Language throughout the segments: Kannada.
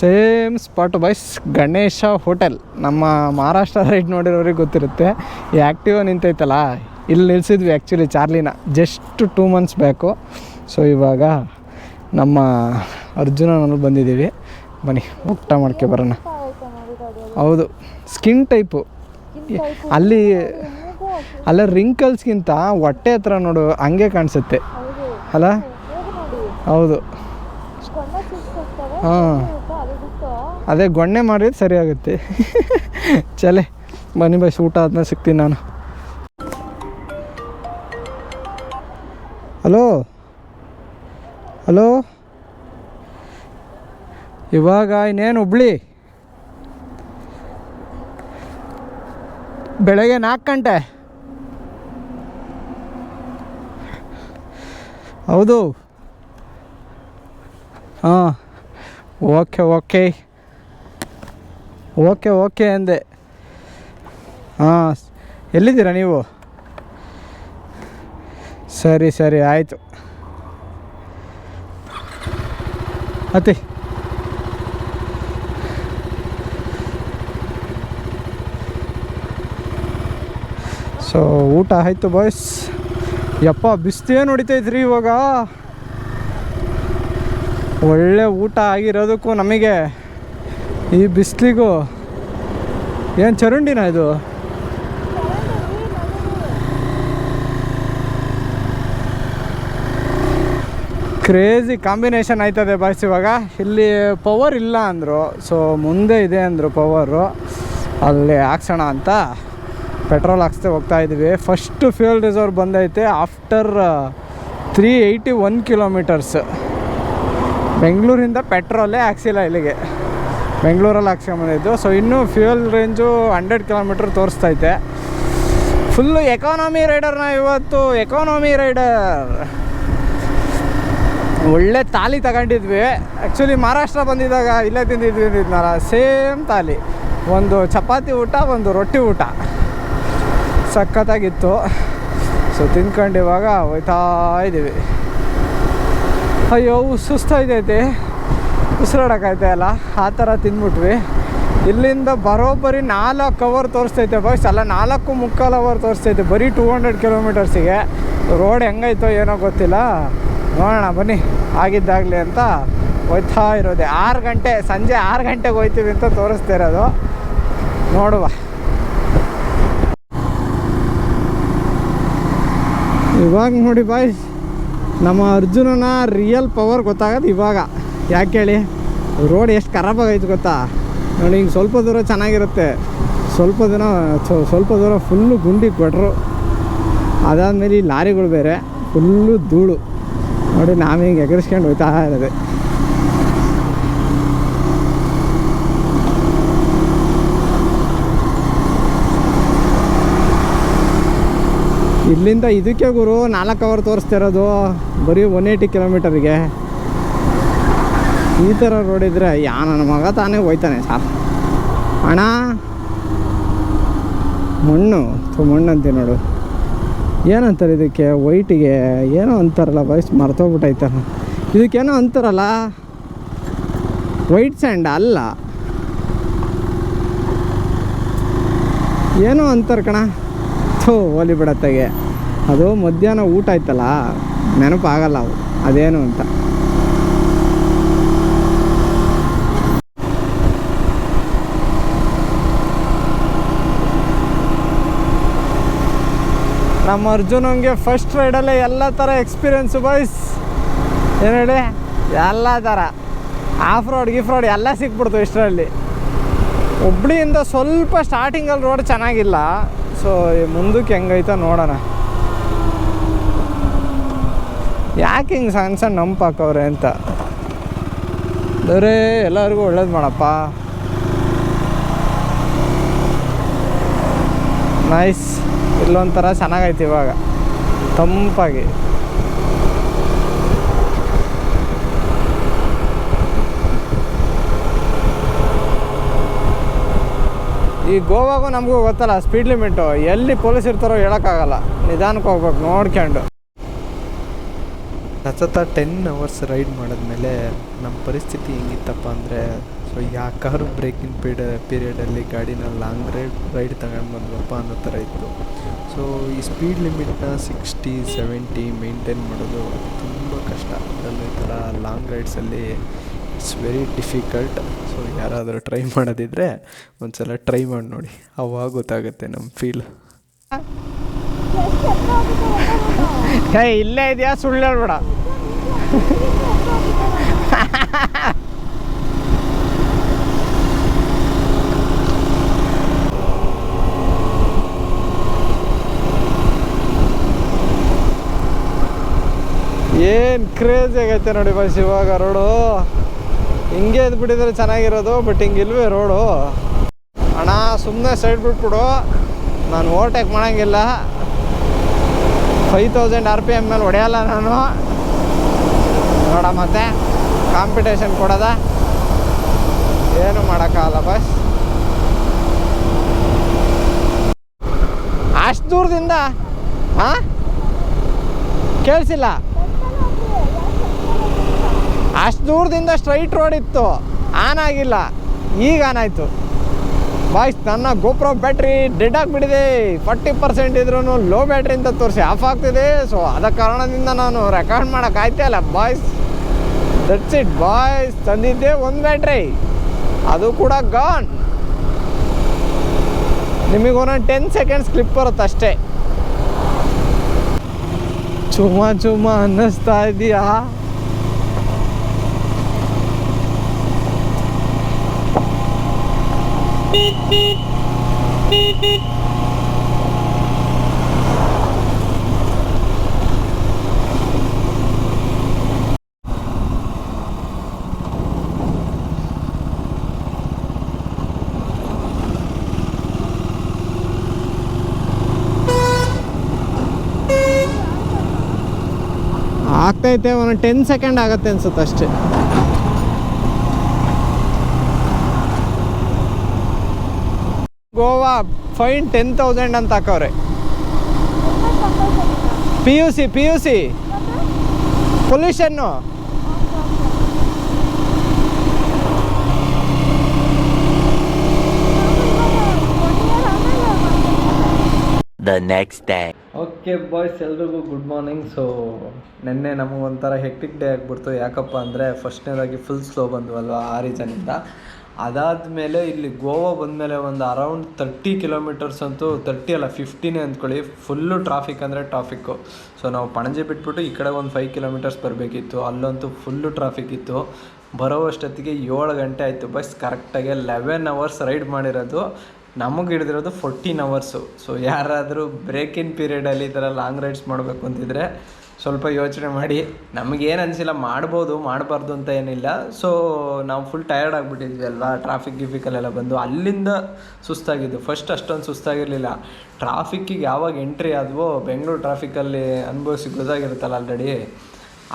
ಸೇಮ್ ಸ್ಪಾಟ್ ಬೈಸ್ ಗಣೇಶ ಹೋಟೆಲ್. ನಮ್ಮ ಮಹಾರಾಷ್ಟ್ರ ರೈಡ್ ನೋಡಿರೋರಿಗೆ ಗೊತ್ತಿರುತ್ತೆ. ಈ ಆ್ಯಕ್ಟಿವ್ ನಿಂತೈತಲ್ಲ ಇಲ್ಲಿ ನಿಲ್ಲಿಸಿದ್ವಿ actually ಚಾರ್ಲಿನ. Just two months back so ಇವಾಗ ನಮ್ಮ ಅರ್ಜುನನಲ್ಲಿ ಬಂದಿದ್ದೀವಿ. ಬನ್ನಿ ಊಟ ಮಾಡ್ಕೆ ಬರೋಣ. ಹೌದು ಸ್ಕಿನ್ ಟೈಪು ಅಲ್ಲಿ ಅಲ್ಲ ರಿಂಕಲ್ಸ್ಗಿಂತ ಹೊಟ್ಟೆ ಹತ್ರ ನೋಡು ಹಂಗೆ ಕಾಣಿಸುತ್ತೆ. ಅಲ್ಲ? ಹೌದು. ಹಾಂ. ಅದೇ ಗೊಣ್ಣೆ ಮಾಡಿದ್ರೆ ಸರಿಯಾಗುತ್ತೆ ಚಲೆ, ಬನ್ನಿ ಬಸ್ ಊಟ ಆದ್ಮೇಲೆ ಸಿಗ್ತೀನಿ ನಾನು. ಹಲೋ ಹಲೋ ಇವಾಗ ಇನ್ನೇನು ಹುಬ್ಳಿ? ಬೆಳಗ್ಗೆ ನಾಲ್ಕು ಗಂಟೆ. ಹೌದು. ಹಾಂ ಓಕೆ ಓಕೆ ಓಕೆ ಓಕೆ ಅಂದೆ. ಹಾಂ ಎಲ್ಲಿದ್ದೀರಾ ನೀವು? ಸರಿ ಸರಿ, ಆಯಿತು. ಅತಿ. ಸೊ ಊಟ ಆಯಿತು ಬಾಯ್ಸ್ ಯಪ್ಪ ಬಿಸ್ತೇ ನೋಡಿತೈತ್ರಿ ಇವಾಗ. ಒಳ್ಳೆ ಊಟ ಆಗಿರೋದಕ್ಕೂ ನಮಗೆ. ಈ ಬಿಸಿಲಿಗೂ ಏನು ಚರಂಡಿನ ಇದು? ಕ್ರೇಜಿ ಕಾಂಬಿನೇಷನ್ ಆಯ್ತದೆ ಬಾಯ್ಸ್ ಇವಾಗ. ಇಲ್ಲಿ ಪವರ್ ಇಲ್ಲ ಅಂದರು. ಸೊ ಮುಂದೆ ಇದೆ ಅಂದರು ಪವರು ಅಲ್ಲಿ ಹಾಕ್ಸೋಣ ಅಂತ. ಪೆಟ್ರೋಲ್ ಹಾಕ್ಸ್ದೆ ಹೋಗ್ತಾ ಇದ್ವಿ ಫಸ್ಟ್ ಫ್ಯೂಯಲ್ ರಿಸರ್ವ್ ಬಂದೈತೆ after three eighty one kilometres ಬೆಂಗಳೂರಿಂದ ಪೆಟ್ರೋಲೇ ಹಾಕ್ಸಿಲ್ಲ ಇಲ್ಲಿಗೆ. ಬೆಂಗಳೂರಲ್ಲಿ ಹಾಕ್ಸ್ಕೊಂಬಂದಿದ್ದು ಸೊ ಇನ್ನೂ ಫ್ಯೂಯಲ್ ರೇಂಜು ಹಂಡ್ರೆಡ್ ಕಿಲೋಮೀಟ್ರ್ ತೋರಿಸ್ತೈತೆ. ಫುಲ್ಲು ಎಕಾನಮಿ ರೈಡರ್ನ ಇವತ್ತು ಎಕಾನಮಿ ರೈಡರ್ ಒಳ್ಳೆ ತಾಲಿ ತಗೊಂಡಿದ್ವಿ. ಆ್ಯಕ್ಚುಲಿ ಮಹಾರಾಷ್ಟ್ರ ಬಂದಿದ್ದಾಗ ಇಲ್ಲೇ ತಿಂದಿದ್ವಿ ಅಂದಿದ್ನಲ್ಲ ಸೇಮ್ ತಾಲಿ. ಒಂದು ಚಪಾತಿ ಊಟ, ಒಂದು ರೊಟ್ಟಿ ಊಟ. ಸಖತ್ತಾಗಿತ್ತು. ಸೊ ತಿನ್ಕೊಂಡಿವಾಗ ಹೋಯ್ತಾ ಇದ್ದೀವಿ ಅಯ್ಯೋ ಸುಸ್ತಾಯ್ತೈತಿ ಉಸಿರಾಡೋಕ್ಕಾಯ್ತಾ ಆ ಥರ ತಿಂದ್ಬಿಟ್ವಿ. ಇಲ್ಲಿಂದ ಬರೋಬ್ಬರಿ ನಾಲ್ಕು ಅವರ್ ತೋರಿಸ್ತೈತೆ ಬಾಯ್ಸ್ ಅಲ್ಲ, ನಾಲ್ಕು ಮುಕ್ಕಾಲು ಅವರ್ ತೋರಿಸ್ತೈತೆ. ಬರೀ ಟೂ ಹಂಡ್ರೆಡ್ ಕಿಲೋಮೀಟರ್ಸಿಗೆ ರೋಡ್ ಹೆಂಗೈತೋ ಏನೋ ಗೊತ್ತಿಲ್ಲ. ನೋಡೋಣ, ಬನ್ನಿ. ಆಗಿದ್ದಾಗಲಿ ಅಂತ ಹೋಯ್ತಾ ಇರೋದೆ. ಆರು ಗಂಟೆ, ಸಂಜೆ ಆರು ಗಂಟೆಗೆ ಹೋಯ್ತೀವಿ ಅಂತ ತೋರಿಸ್ತಾ ಇರೋದು. ನೋಡುವ. ಇವಾಗ ನೋಡಿ ಬಾಯ್ಸ್ ನಮ್ಮ ಅರ್ಜುನನ ರಿಯಲ್ ಪವರ್ ಗೊತ್ತಾಗೋದು ಇವಾಗ. ಯಾಕೆ ಹೇಳಿ? ರೋಡ್ ಎಷ್ಟು ಖರಾಬಾಗೈತೆ ಗೊತ್ತಾ? ನೋಡಿ, ಹಿಂಗೆ ಸ್ವಲ್ಪ ದೂರ ಚೆನ್ನಾಗಿರುತ್ತೆ. ಸ್ವಲ್ಪ ದಿನ ಸ್ವ- ಸ್ವಲ್ಪ ದೂರ ಫುಲ್ಲು ಗುಂಡಿ ಕೊಟ್ಟರು ಅದಾದಮೇಲೆ ಈ ಲಾರಿಗಳು ಬೇರೆ ಫುಲ್ಲು ಧೂಳು. ನೋಡಿ, ನಾವು ಹಿಂಗೆ ಎಗರಿಸ್ಕೊಂಡು ಹೋಯ್ತಾ ಇರೋದು. ಇಲ್ಲಿಂದ ಇದಕ್ಕೆ ಗುರು ನಾಲ್ಕು ಅವರ್ ತೋರಿಸ್ತಿರೋದು, ಬರೀ ಒನ್ ಏಯ್ಟಿ ಕಿಲೋಮೀಟರಿಗೆ ಈ ಥರ ರೋಡ್ ಇದ್ರೆ ಯಾ ನನ್ನ ಮಗ ತಾನೇ ಹೋಯ್ತಾನೆ ಸಾರ್. ಅಣ್ಣ? ಮಣ್ಣು ಥು, ಮಣ್ಣು ಅಂತೀವಿ ನೋಡು. ಏನಂತಾರೆ ಇದಕ್ಕೆ? ವೈಟಿಗೆ ಏನೋ ಅಂತಾರಲ್ಲ ವಯಸ್ಸು ಮರ್ತೋಗ್ಬಿಟ್ಟೈತೆ ಇದಕ್ಕೇನೋ ಅಂತಾರಲ್ಲ? ವೈಟ್ ಸ್ಯಾಂಡ್ ಅಲ್ಲ. ಏನೋ ಅಂತಾರೆ ಕಣ. ಥೋ ಹೋಲಿ ಬಿಡತ್ತಾಗೆ. ಅದು ಮಧ್ಯಾಹ್ನ ಊಟ ಆಯ್ತಲ್ಲ. ನೆನಪಾಗಲ್ಲ ಅವು. ಅದೇನು ಅಂತ. ನಮ್ಮ ಅರ್ಜುನಂಗೆ ಫಸ್ಟ್ ರೈಡಲ್ಲೇ ಎಲ್ಲ ಥರ ಎಕ್ಸ್ಪೀರಿಯನ್ಸು ಬಾಯ್ಸ್ ಏನು ಹೇಳಿ? ಎಲ್ಲ ಥರ ಆಫ್ ರೋಡ್ ಗಿಫ್ ರೋಡ್ ಎಲ್ಲ ಸಿಕ್ಬಿಡ್ತು ಇಷ್ಟರಲ್ಲಿ. ಹುಬ್ಳಿಯಿಂದ ಸ್ವಲ್ಪ ಸ್ಟಾರ್ಟಿಂಗಲ್ಲಿ ರೋಡ್ ಚೆನ್ನಾಗಿಲ್ಲ. ಸೊ ಮುಂದಕ್ಕೆ ಹೆಂಗೈತ ನೋಡೋಣ. ಯಾಕೆ ಹಿಂಗೆ ಸಣ್ಣ ಸಣ್ಣ ನಂಪು ಹಾಕವ್ರೆ ಅಂತ. ಬರೇ, ಎಲ್ಲರಿಗೂ ಒಳ್ಳೇದು ಮಾಡಪ್ಪ. ನೈಸ್ ಇಲ್ಲೊಂಥರ ಚೆನ್ನಾಗೈತೆ ಇವಾಗ. ತಂಪಾಗಿ. ಈ ಗೋವಾಗೂ ನಮಗೂ ಗೊತ್ತಲ್ಲ ಸ್ಪೀಡ್ ಲಿಮಿಟು ಎಲ್ಲಿ ಪೊಲೀಸ್ ಇರ್ತಾರೋ ಹೇಳೋಕ್ಕಾಗಲ್ಲ. ನಿಧಾನಕ್ಕೆ ಹೋಗ್ಬೇಕು, ನೋಡ್ಕೊಂಡು. ಸತತ ಟೆನ್ ಅವರ್ಸ್ ರೈಡ್ ಮಾಡಿದ್ಮೇಲೆ ನಮ್ಮ ಪರಿಸ್ಥಿತಿ ಹೆಂಗಿತ್ತಪ್ಪ ಅಂದರೆ ಸೊ ಯಾಕಾದ್ರು ಬ್ರೇಕಿಂಗ್ ಪೀಡ ಪೀರಿಯಡಲ್ಲಿ ಗಾಡಿನ ಲಾಂಗ್ ರೈಡ್ ರೈಡ್ ತಗೊಂಡು ಬಂದ್ವಪ್ಪ ಅನ್ನೋ ಥರ ಇತ್ತು. ಸೊ ಈ ಸ್ಪೀಡ್ ಲಿಮಿಟ್ನ ಸಿಕ್ಸ್ಟಿ ಸೆವೆಂಟಿ ಮೇಂಟೈನ್ ಮಾಡೋದು ತುಂಬ ಕಷ್ಟ. ಅದರಲ್ಲೂ ಈ ಥರ ಲಾಂಗ್ ರೈಡ್ಸಲ್ಲಿ ಇಟ್ಸ್ ವೆರಿ ಡಿಫಿಕಲ್ಟ್ ಸೊ ಯಾರಾದರೂ ಟ್ರೈ ಮಾಡೋದಿದ್ರೆ ಒಂದ್ಸಲ ಟ್ರೈ ಮಾಡಿ ನೋಡಿ. ಅವಾಗ ಗೊತ್ತಾಗುತ್ತೆ ನಮ್ಮ ಫೀಲ್ ಏ ಇಲ್ಲೇ ಇದೆಯಾ? ಸುಳ್ಳು ಹೇಳ್ಬೇಡ ಏನು ಕ್ರೇಜ್ ಆಗೈತೆ ನೋಡಿ ಬಸ್ ಇವಾಗ ರೋಡು ಹಿಂಗೆ ಇದು ಬಿಟ್ಟಿದ್ರೆ ಚೆನ್ನಾಗಿರೋದು ಬಟ್ ಹಿಂಗಿಲ್ವೇ ರೋಡು ಅಣ್ಣ ಸುಮ್ಮನೆ ಸೈಡ್ ಬಿಟ್ಬಿಡು. ನಾನು ಓವರ್ಟೇಕ್ ಮಾಡೋಂಗಿಲ್ಲ. Five thousand R P M ಮೇಲೆ ಹೊಡೆಯಲ್ಲ ನಾನು. ನೋಡ ಮತ್ತೆ ಕಾಂಪಿಟೇಷನ್ ಕೊಡೋದ. ಏನು ಮಾಡೋಕ್ಕಾಗಲ್ಲ ಬಸ್ ಅಷ್ಟು ದೂರದಿಂದ ಹಾಂ ಕೇಳಿಸಿಲ್ಲ. ಅಷ್ಟು ದೂರದಿಂದ ಸ್ಟ್ರೈಟ್ ರೋಡ್ ಇತ್ತು. ಆನ್ ಆಗಿಲ್ಲ. ಈಗ ಆನ್ ಆಯಿತು. ಬಾಯ್ಸ್ ನನ್ನ ಗೋಪ್ರೋ ಬ್ಯಾಟ್ರಿ ಡೆಡ್ ಆಗಿಬಿಟ್ಟಿದೆ. ಫಾರ್ಟಿ ಪರ್ಸೆಂಟ್ ಇದ್ರೂ ಲೋ ಬ್ಯಾಟ್ರಿ ಅಂತ ತೋರಿಸಿ ಆಫ್ ಆಗ್ತಿದೆ. ಸೊ ಅದ ಕಾರಣದಿಂದ ನಾನು ರೆಕಾರ್ಡ್ ಮಾಡೋಕೆ ಆಯ್ತಾ ಇಲ್ಲ. ಬಾಯ್ಸ್ ದಟ್ಸ್ ಇಟ್ ಬಾಯ್ಸ್ ತಂದಿದ್ದೆ ಒಂದು ಬ್ಯಾಟ್ರಿ ಅದು ಕೂಡ ಗಾನ್ ನಿಮಗೆ ಒಂದೊಂದು ಟೆನ್ ಸೆಕೆಂಡ್ಸ್ ಕ್ಲಿಪ್ ಬರುತ್ತೆ ಅಷ್ಟೇ. ಚುಮ್ಮ ಚುಮ್ಮ ಅನ್ನಿಸ್ತಾ ಇದೆಯಾ? ಆಗ್ತೈತೆ ಒಂದು ಟೆನ್ ಸೆಕೆಂಡ್ ಆಗತ್ತೆ ಅನ್ಸುತ್ತೆ ಅಷ್ಟೇ ಗೋವಾ ಫೈನ್ ಟೆನ್ ತೌಸಂಡ್ ಅಂತ ಹಾಕವ್ರೆ. P U C P U C. Pollution the next day. Okay boys ಎಲ್ರಿಗೂ ಗುಡ್ ಮಾರ್ನಿಂಗ್ ಸೊ ನಿನ್ನೆ ನಮಗೊಂಥರ ಒಂಥರ ಹೆಕ್ಟಿಕ್ ಡೇ ಆಗಿಬಿಡ್ತು. ಯಾಕಪ್ಪ ಅಂದರೆ ಫಸ್ಟ್ನೇದಾಗಿ ಫುಲ್ ಸ್ಲೋ ಬಂದ್ವಲ್ವ ಆ ರೀಸನಿಂದ ಅದಾದಮೇಲೆ ಇಲ್ಲಿ ಗೋವಾ ಬಂದಮೇಲೆ ಒಂದು ಅರೌಂಡ್ ತರ್ಟಿ ಕಿಲೋಮೀಟರ್ಸ್ ಅಂತೂ ತರ್ಟಿ ಅಲ್ಲ ಫಿಫ್ಟಿನೇ ಅಂದ್ಕೊಳ್ಳಿ, ಫುಲ್ಲು ಟ್ರಾಫಿಕ್ ಅಂದರೆ ಟ್ರಾಫಿಕ್ಕು. ಸೊ ನಾವು ಪಣಜಿ ಬಿಟ್ಬಿಟ್ಟು ಈ ಕಡೆ ಒಂದು ಫೈವ್ ಕಿಲೋಮೀಟರ್ಸ್ ಬರಬೇಕಿತ್ತು ಅಲ್ಲಂತೂ ಫುಲ್ಲು ಟ್ರಾಫಿಕ್ ಇತ್ತು. ಬರೋವಷ್ಟೊತ್ತಿಗೆ ಏಳು ಗಂಟೆ ಆಯಿತು ಬಸ್ ಕರೆಕ್ಟಾಗಿ ಲೆವೆನ್ ಅವರ್ಸ್ ರೈಡ್ ಮಾಡಿರೋದು. ನಮಗೆ ಹಿಡಿದಿರೋದು ಫೋರ್ಟೀನ್ ಅವರ್ಸು ಸೊ ಯಾರಾದರೂ ಬ್ರೇಕ್ ಇನ್ ಪೀರಿಯಡಲ್ಲಿ ಈ ಥರ ಲಾಂಗ್ ರೈಡ್ಸ್ ಮಾಡಬೇಕು ಅಂತಿದ್ರೆ ಸ್ವಲ್ಪ ಯೋಚನೆ ಮಾಡಿ. ನಮಗೇನು ಅನಿಸಿಲ್ಲ, ಮಾಡ್ಬೋದು, ಮಾಡಬಾರ್ದು ಅಂತ ಏನಿಲ್ಲ. ಸೊ ನಾವು ಫುಲ್ ಟಯರ್ಡ್ ಆಗಿಬಿಟ್ಟಿದ್ವಿ ಅಲ್ವಾ? ಟ್ರಾಫಿಕ್ ಗಿಫಿಕಲ್ಲೆಲ್ಲ ಬಂದು. ಅಲ್ಲಿಂದ ಸುಸ್ತಾಗಿದ್ದು. ಫಸ್ಟ್ ಅಷ್ಟೊಂದು ಸುಸ್ತಾಗಿರಲಿಲ್ಲ. ಟ್ರಾಫಿಕ್ಕಿಗೆ ಯಾವಾಗ ಎಂಟ್ರಿ ಆದವೋ ಬೆಂಗಳೂರು ಟ್ರಾಫಿಕಲ್ಲಿ ಅನುಭವಿಸಿ ಗೊತ್ತಾಗಿರುತ್ತಲ್ಲ ಆಲ್ರೆಡಿ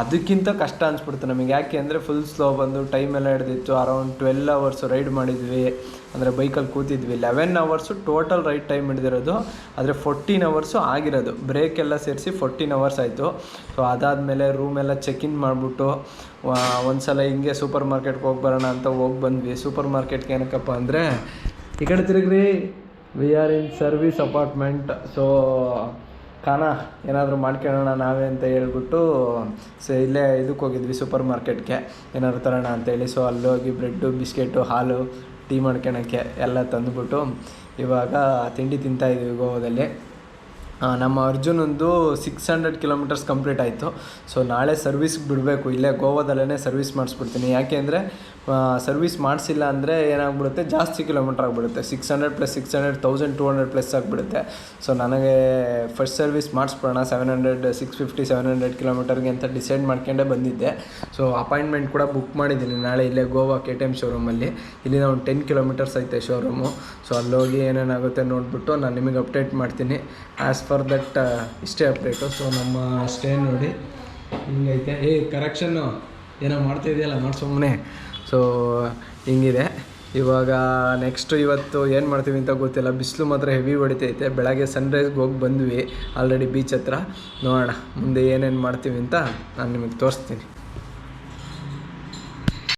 ಅದಕ್ಕಿಂತ ಕಷ್ಟ ಅನಿಸ್ಬಿಡ್ತು ನಮಗೆ. ಯಾಕೆ ಅಂದರೆ ಫುಲ್ ಸ್ಲೋ ಬಂದು ಟೈಮ್ ಎಲ್ಲ ಹಿಡ್ದಿತ್ತು. ಅರೌಂಡ್ ಟ್ವೆಲ್ ಅವರ್ಸು ರೈಡ್ ಮಾಡಿದ್ವಿ. ಅಂದರೆ ಬೈಕಲ್ಲಿ ಕೂತಿದ್ವಿ. Eleven hours total ride time ಹಿಡಿದಿರೋದು. ಆದರೆ ಫೋರ್ಟೀನ್ ಅವರ್ಸು ಆಗಿರೋದು. ಬ್ರೇಕ್ ಎಲ್ಲ ಸೇರಿಸಿ ಫೋರ್ಟೀನ್ ಅವರ್ಸ್ ಆಯಿತು. ಸೊ ಅದಾದಮೇಲೆ ರೂಮೆಲ್ಲ ಚೆಕ್ ಇನ್ ಮಾಡಿಬಿಟ್ಟು ಒಂದು ಸಲ ಹಿಂಗೆ ಸೂಪರ್ ಮಾರ್ಕೆಟ್ಗೆ ಹೋಗಿ ಬರೋಣ ಅಂತ ಹೋಗಿ ಬಂದ್ವಿ. ಸೂಪರ್ ಮಾರ್ಕೆಟ್ಗೆ ಏನಕ್ಕಪ್ಪ ಅಂದರೆ ಈ ಕಡೆ ತಿರುಗ್ರಿ. We are in service apartment so ಖಾನ ಏನಾದರೂ ಮಾಡ್ಕೊಳ್ಳೋಣ ನಾವೇ ಅಂತ ಹೇಳ್ಬಿಟ್ಟು, ಸೊ, ಇಲ್ಲೇ ಇದಕ್ಕೆ ಹೋಗಿದ್ವಿ ಸೂಪರ್ ಮಾರ್ಕೆಟ್ಗೆ ಏನಾದ್ರು ತರೋಣ ಅಂತೇಳಿ ಸೊ ಅಲ್ಲೋಗಿ ಬ್ರೆಡ್ಡು ಬಿಸ್ಕೆಟು ಹಾಲು ಟೀ ಮಾಡ್ಕೊಳಕ್ಕೆ ಎಲ್ಲ ತಂದುಬಿಟ್ಟು ಇವಾಗ ತಿಂಡಿ ತಿಂತಾಯಿದ್ವಿ ಗೋವಾದಲ್ಲಿ. ಆ, ನಮ್ಮ ಅರ್ಜುನಂದು ಸಿಕ್ಸ್ ಹಂಡ್ರೆಡ್ ಕಿಲೋಮೀಟರ್ಸ್ ಕಂಪ್ಲೀಟ್ ಆಯಿತು. ಸೊ ನಾಳೆ ಸರ್ವಿಸ್ಗೆ ಬಿಡಬೇಕು ಇಲ್ಲೇ ಗೋವಾದಲ್ಲೇ ಸರ್ವಿಸ್ ಮಾಡಿಸ್ಬಿಡ್ತೀನಿ. ಯಾಕೆ ಅಂದರೆ ಸರ್ವಿಸ್ ಮಾಡಿಸಿಲ್ಲ ಅಂದರೆ ಏನಾಗ್ಬಿಡುತ್ತೆ? ಜಾಸ್ತಿ ಕಿಲೋಮೀಟ್ರ್ ಆಗಿಬಿಡುತ್ತೆ. Six hundred plus six hundred thousand two hundred plus ಆಗಿಬಿಡುತ್ತೆ. ಸೊ ನನಗೆ first service ಮಾಡಿಸ್ಬಿಡೋಣ. Seven hundred six fifty seven hundred ಕಿಲೋಮೀಟರ್ಗೆ ಅಂತ ಡಿಸೈಡ್ ಮಾಡ್ಕೊಂಡೇ ಬಂದಿದ್ದೆ. ಸೊ ಅಪಾಯಿಂಟ್ಮೆಂಟ್ ಕೂಡ ಬುಕ್ ಮಾಡಿದ್ದೀನಿ. ನಾಳೆ ಇಲ್ಲೇ ಗೋವಾ ಕೆ ಟಿ ಎಂ ಶೋರೂಮಲ್ಲಿ ಇಲ್ಲಿಂದ ಒಂದು ಟೆನ್ ಕಿಲೋಮೀಟರ್ಸ್ ಐತೆ ಶೋರೂಮು ಸೊ ಅಲ್ಲೋಗಿ ಏನೇನಾಗುತ್ತೆ ನೋಡಿಬಿಟ್ಟು ನಾನು ನಿಮಗೆ ಅಪ್ಡೇಟ್ ಮಾಡ್ತೀನಿ. ಆ್ಯಸ್ ಫಾರ್ ದಟ್ ಇಷ್ಟೇ ಅಪ್ಡೇಟು ಸೊ ನಮ್ಮ ಸ್ಟೇ ನೋಡಿ. ಹಿಂಗೈತೆ. ಏ ಕರೆಕ್ಷನ್ನು ಏನೋ ಮಾಡ್ತಾ ಇದೆಯಲ್ಲ? ಮಾಡಿ ಸುಮ್ಮನೆ ಸೊ ಹಿಂಗಿದೆ. ಇವಾಗ ನೆಕ್ಸ್ಟ್ ಇವತ್ತು ಏನು ಮಾಡ್ತೀವಿ ಅಂತ ಗೊತ್ತಿಲ್ಲ. ಬಿಸಿಲು ಮಾತ್ರ ಹೆವಿ ಹೊಡಿತೈತೆ. ಬೆಳಗ್ಗೆ ಸನ್ರೈಸ್ಗೆ ಹೋಗಿ ಬಂದ್ವಿ. ಆಲ್ರೆಡಿ ಬೀಚ್ ಹತ್ರ. ನೋಡೋಣ. ಮುಂದೆ ಏನೇನು ಮಾಡ್ತೀವಿ ಅಂತ ನಾನು ನಿಮಗೆ ತೋರಿಸ್ತೀನಿ.